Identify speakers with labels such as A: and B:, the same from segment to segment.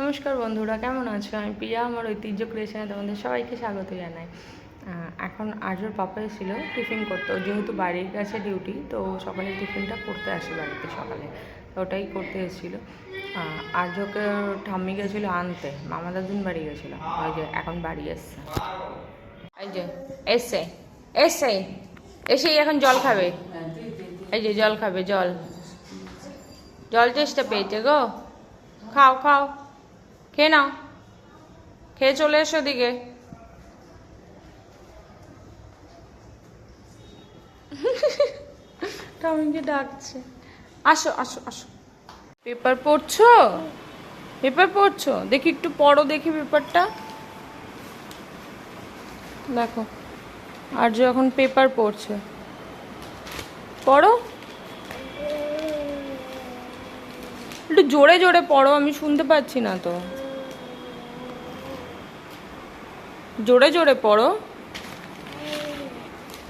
A: নমস্কার বন্ধুরা, কেমন আছো? আমি প্রিয়া, আমার ঐতিহ্য ক্রিয়েশনে তোমাদের সবাইকে স্বাগত জানাই। এখন আজর পাপা এসেছিল টিফিন করতে যেহেতু বাড়ির কাছে ডিউটি তো সকালে টিফিনটা করতে আসে বাড়িতে সকালে ওটাই করতে এসেছিল। আজ ওকে ঠাম্মি গেছিল আনতে, মামা দাদুন বাড়ি গেছিল, ওই যে এখন বাড়ি এসছে। এই যে, এসছে এসে এসেই এখন জল খাবে। এই যে জল খাবে, জল। জল চেষ্টা পেয়েছে গো। খাও খাও। খেয়ে নাও। খেয়ে চলে এসো দিকে টমিকে ডাকছে। আসো আসো আসো। পেপার পড়ছো? পেপার পড়ছো? দেখি একটু পড়ো দেখি পেপারটা। দেখো আর যখন পেপার পড়ছে। পড়ো। একটু জোরে জোরে পড়ো, আমি শুনতে পাচ্ছি না তো। জোরে জোরে পড়ো।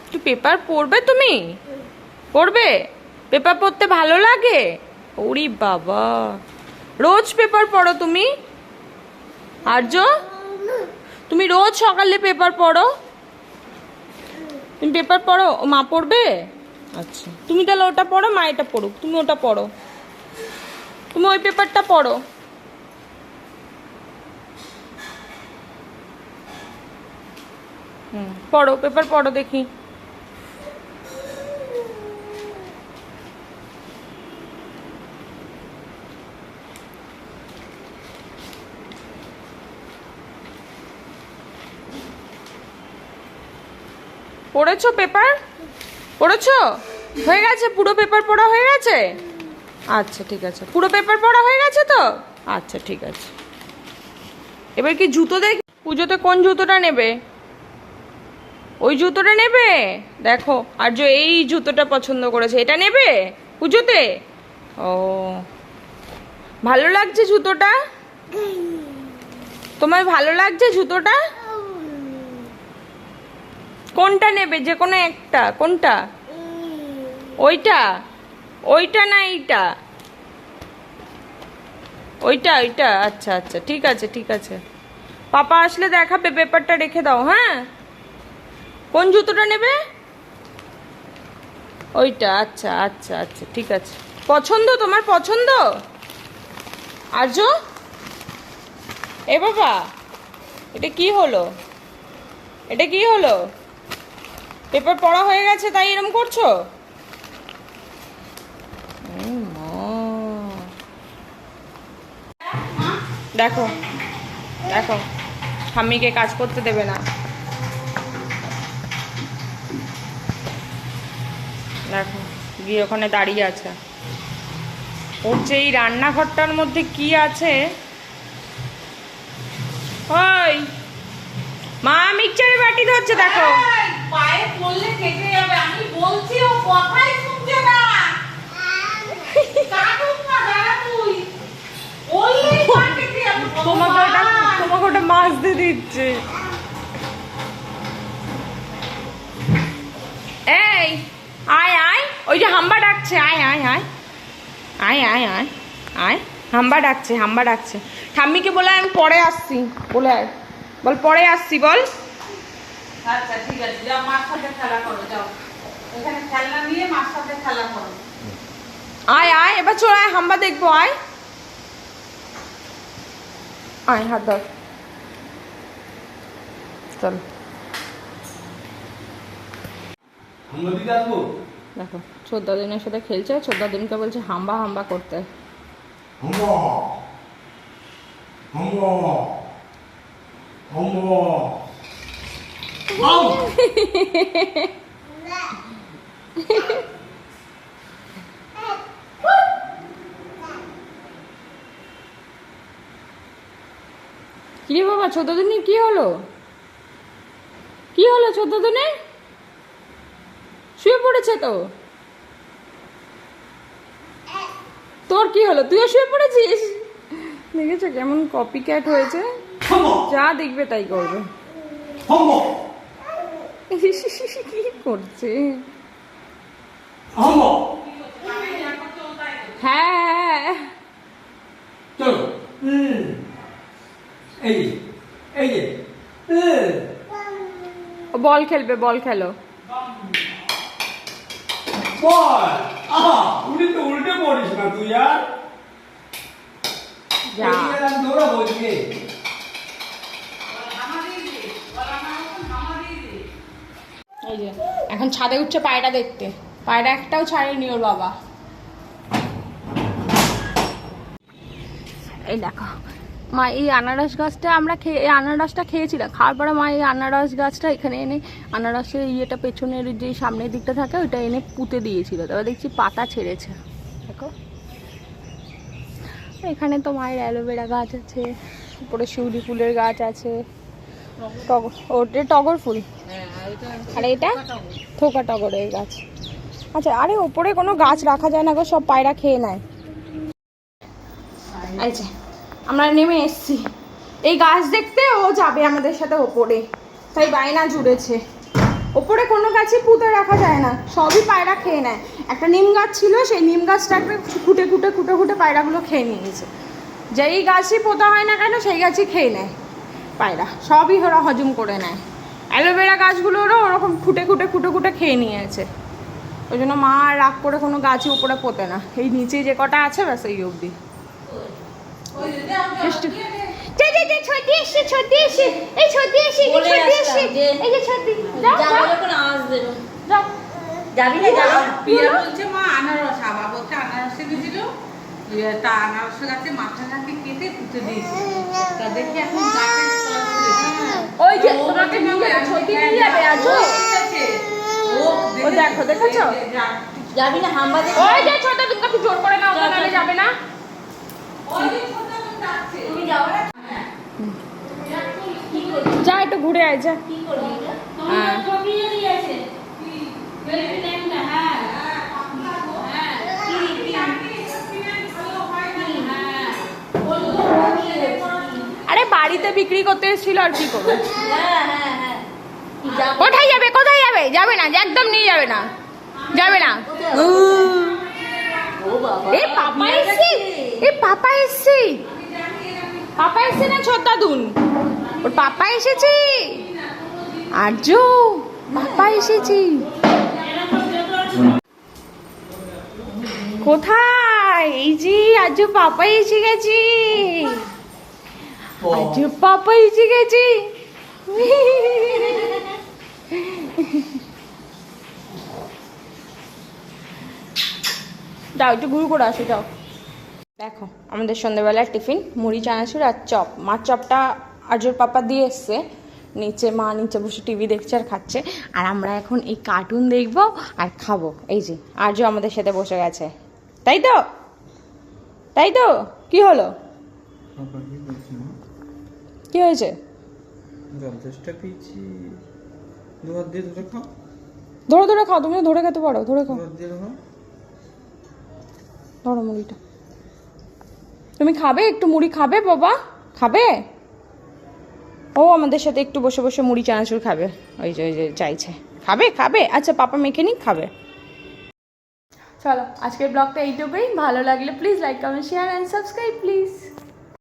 A: একটু পেপার পড়বে তুমি? পড়বে? পেপার পড়তে ভালো লাগে? ওরি বাবা। রোজ পেপার পড়ো তুমি? আর্য? তুমি রোজ সকালে পেপার পড়ো? তুমি পেপার পড়ো? ও মা পড়বে? আচ্ছা। তুমি তাহলে ওটা পড়ো, মা এটা পড়ুক। তুমি ওটা পড়ো। তুমি ওই পেপারটা পড়ো। পড়ো, পেপার পড়ো দেখি। পড়েছো পেপার? পড়েছো? হয়ে গেছে, পুরো পেপার পড়া হয়ে গেছে? আচ্ছা ঠিক আছে। পুরো পেপার পড়া হয়ে গেছে তো? আচ্ছা ঠিক আছে। এবার কি জুতো দেখ? পুজোতে কোন জুতোটা নেবে? ওই জুতোটা নেবে? দেখো আর যে এই জুতোটা পছন্দ করেছে। এটা নেবে পুজোতে? ও। ভালো লাগছে জুতোটা? তোমার ভালো লাগছে জুতোটা? কোনটা নেবে? যে কোনো একটা। কোনটা? ওইটা? ওইটা না এইটা? ওইটা ওইটা। আচ্ছা আচ্ছা। ঠিক আছে ঠিক আছে। পাপা আসলে দেখাবে, পেপারটা রেখে দাও হ্যাঁ? কোন জুতোটা নেবে? ওইটা আচ্ছা আচ্ছা আচ্ছা ঠিক আছে। পছন্দ তোমার পছন্দ? আর্য এ বাবা, এটা কি হলো? এটা কি হলো? পেপার পড়া হয়ে গেছে, তাই এরম করছ? দেখো দেখো ঠাম্মিকে কাজ করতে দেবে না। গিয়ে ওখানে দাঁড়িয়ে আছে। ওর যে এই রান্নাঘরটার মধ্যে কি আছে? ওই! মা মিক্সচারের বাটি ধরছে দেখো।
B: পায়ে পড়লে কেটে যাবে। আমি বলছি ও কথাই শুনছে না। কাটুক না দাঁড়া তুই। বললেই পা কেটে যাবে।
A: তোমাকে ওটা তোমাকে ওটা মাছ দিয়ে দিচ্ছে এই আয় আয় ওই যে হাম্বা ডাকছে আয় আয় আয়। আয় আয় আয় আয়। হাম্বা ডাকছে হাম্বা ডাকছে। ঠাম্মিকে বলে আমি পরে আসছি। বলে আয়। বল পরে আসছি বল।
B: আচ্ছা ঠিক আছে যাও মার সাথে খেলা করো যাও। এখানে খেলনা নিয়ে মার সাথে খেলা করো।
A: আয় আয় এবার চল আয় হাম্বা দেখব আয়। আয় হাত ধর। চল।
C: আমরা দিকে আসব?
A: দেখো চোদ্দ দিনের সাথে খেলছে চোদ্দ দিনকে বলছে হাম্বা হাম্বা করতে। কিরে বাবা চোদ্দ দিনে কি হলো? কি হলো চোদ্দ দিনে? পড়েছে তো? তোর কি হলো? তুইও শুয়ে পড়েছিস? দেখেছ কেমন কপি ক্যাট হয়েছে যা দেখবে তাই করবে। কি করছে? হ্যাঁ হ্যাঁ। বল খেলবে বল খেলো।
C: বল। আহা উল্টে তো উল্টে পড়িস না তুই আর? দৌড়াবো
A: এই যে এখন ছাদে উঠছে পায়রা দেখতে। পায়রা একটাও ছাড়েনি ওর বাবা। এই দেখো মা, এই আনারস গাছটা আমরা খেয়ে, এই আনারসটা খেয়েছিলাম। খাওয়ার পরে মা, এই আনারস গাছটা এখানে এনে আনারসের ইয়েটা পেছনের যে সামনের দিকটা থাকে, ওইটা এনে পুঁতে দিয়েছিল। তারপর দেখছি পাতা ছেড়েছে। দেখো। এখানে তো মায়ের অ্যালোভেরা গাছ আছে, উপরে শিউলি ফুলের গাছ আছে। টগর ওটা টগর ফুল? আর এটা? থোকা টগরের গাছ। আচ্ছা আরে ওপরে কোনো গাছ রাখা যায় না গো, সব পায়রা খেয়ে নেয়। যে আমরা নেমে এসছি। এই গাছ দেখতে ও যাবে আমাদের সাথে ওপরে। তাই বায়না জুড়েছে। ওপরে কোনো গাছই পুঁতে রাখা যায় না। সবই পায়রা খেয়ে নেয়। একটা নিম গাছ ছিল, সেই নিম গাছটাকে খুঁটে খুঁটে খুঁটে খুঁটে পায়রাগুলো খেয়ে নিয়েছে যেই গাছই পোতা হয় না কেন, সেই গাছই খেয়ে নেয় পায়রা। সবই ওরা হজম করে নেয়। অ্যালোভেরা গাছগুলোরও ওরকম খুঁটে খুঁটে খুঁটে খুঁটে খেয়ে নিয়েছে ওই জন্য মা রাগ করে কোনো গাছই উপরে পোতে না। এই নিচে যে কটা আছে, ব্যাস এই অবধি। যে, যে, যে, ছোটি এসছে, ছোটি এসছে। এই ছোটি এসছে, এই এসছে।
D: যে-
A: এই যে ছোটি। যাও, যাও,
D: যখন আওয়াজ দেবো
A: যাও।
D: যাবি না যাব
B: পিয়া বলছে মা আনারস আবা বলছে আনারস ইয়ে, তা আনারস গাছে মাথাটাকে কেটে পুঁতে দিয়েছে তা দেখি এখন।
A: ওই যে, তোমাকে নিয়ে
B: "মামা,
A: যাবে,
B: আমি
A: ছোটি
B: হ্যাঁ,
A: নিয়ে যাবে,
B: যাব।" ও ঠিক আছে। ও
A: দেখো, দেখেছ?
D: যাবি না হাম্বা
A: ওই যে ছোট একটু জোর করে
D: যাও,
A: নাহলে
D: যাও।
A: যাবে না
B: ওই যে
A: যা একটু ঘুরে আয় যা। আরে বাড়িতে বিক্রি করতে এসেছিল আর কি করব? কোথায় যাবে কোথায় যাবে? যাবে না একদম নিয়ে যাবে না। যাবে না। এ পাপা এসছে? এ পাপা এসছে? পাপা এসছে না ওর পাপা এসেছে। আর্য পাপা এসেছে। কোথায়? এই যে আজ পাপা এসে গেছে। আজ পাপা এসে গেছে। যাও একটু ঘুরু করে আসো যাও। দেখো আমাদের সন্ধ্যেবেলার টিফিন মুড়ি চানাচুর আর চপ। মার চপটা আজর পাপা দিয়ে এসছে। নিচে মা নিচে বসে টিভি দেখছে আর খাচ্ছে। আর আমরা এখন এই কার্টুন দেখব আর খাব। এই যে আর্য আমাদের সাথে বসে গেছে। তাই তো? তাই তো? কি হলো? কি হয়েছে?
E: ধরে
A: ধরে খাও। তুমি ধরে খেতে পারো ধরে খাও। ধরো মুড়িটা। তুমি খাবে? একটু মুড়ি খাবে বাবা? খাবে? ও আমাদের সাথে একটু বসে বসে মুড়ি, চানাচুর খাবে। ওই যে ওই যে, চাইছে। খাবে? খাবে? আচ্ছা পাপা মেখে নিক, খাবে। চলো, আজকের ব্লগটা এইটুকুই। ভালো লাগলে please like comment share and subscribe please